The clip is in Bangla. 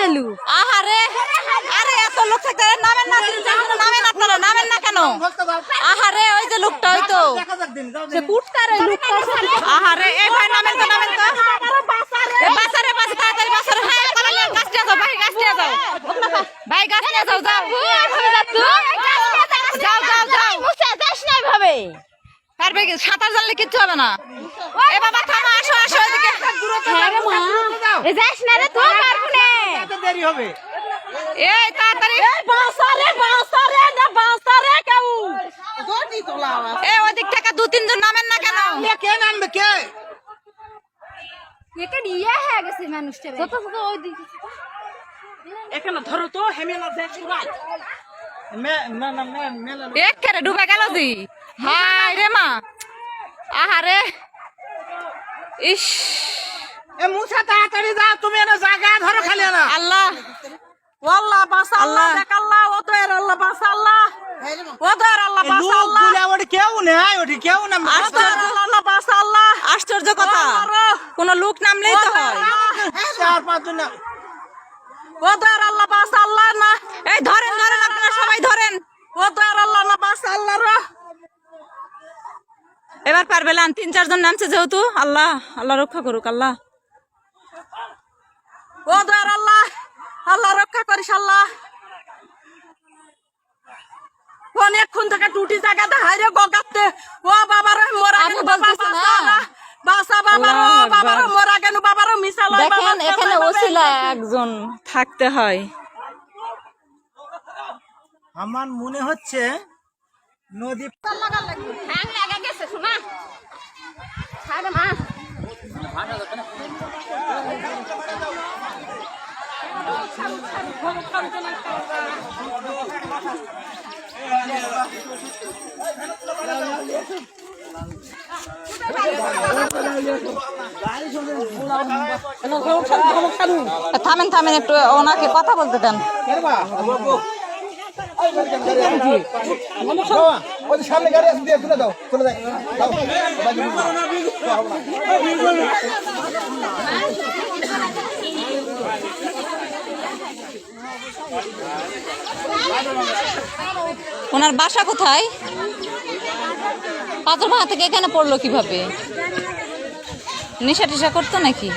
দিলু? আহারে আরে এত লোক থাকতে নামেন না নামেন আপনারা নামেন না কেন? আহারে ওই যে লোকটা ওই তো। সে লুকটা আহারে এই ভাই নামেন তো নামেন তো। বাসারে বাসে তাড়াতাড়ি বাসারে। হ্যাঁ পালালে গাছ নিয়ে যাও ভাই গাছ নিয়ে যাও। ভাই গাছ নিয়ে যাও যাও। যাও যাও যাও যাস না পারবে কি সাঁতার জানলে কিচ্ছু হবে না। এ বাবা থামো আসো আসো এদিকে। হ্যাঁ রে মা। এ যাস না রে না দেরি হবে। এই তাড়াতাড়ি। বাসারে বাসারে না বাসারে কেউ। এ ওদিক থেকে দু তিনজন নামেন না কেন? কে নামবে কে? একে নিয়ে হয়ে গেছে মানুষটা ছোট ছোট ওই দিকে এখানে ধরো তো হেমেলা দেখ সবাই মে- না না মে- মেলা এক কেরে ডুবে গেল দি হাই রে মা। আহারে। ইস। এ মুছা তাড়াতাড়ি যাও তুমি এনে ধরো খালি না আল্লাহ আল্লাহ বাসা আল্লাহ। দেখ আল্লাহ ও তো এর আল্লাহ বাসা আল্লাহ। ও তো এর আল্লাহ বাসা আল্লাহ। ওটি কেউ নেই ওটি কেউ না আশ্চর্য। আল্লাহ বাসা আল্লাহ। আশ্চর্য কথা। কোন লোক নামলেই তো হয়। চার পাঁচ জন ও তো এর আল্লাহ বাসা আল্লাহ না। এই ধরেন ধরেন আপনারা সবাই ধরেন। ও তো এর আল্লাহ না বাসা আল্লাহ রে এবার পারবে না তিন চারজন নামছে যেহেতু। আল্লাহ আল্লাহ রক্ষা করুক আল্লাহ। ও তো এর আল্লাহ। আল্লাহ রক্ষা করিস আল্লাহ। অনেকক্ষণ থেকে টুটি জায়গাতে হাইরে গগাতে ও বাবার মোরা না? বাসা বাসা বাবার বাবার মোরা গেল বাবার মিশাল দেখেন এখানে ওসিলা একজন থাকতে হয়। আমার মনে হচ্ছে নদী হ্যাং লাগা গেছে শোনা। মা। থামেন থামেন একটু ওনাকে কথা বলতে দেন সামনে গাড়ি তুলে দাও তুলে দেয় দাও ওনার বাসা কোথায়? পাথর ভাঙা থেকে এখানে পড়ল কীভাবে? নেশা টেশা করতো নাকি?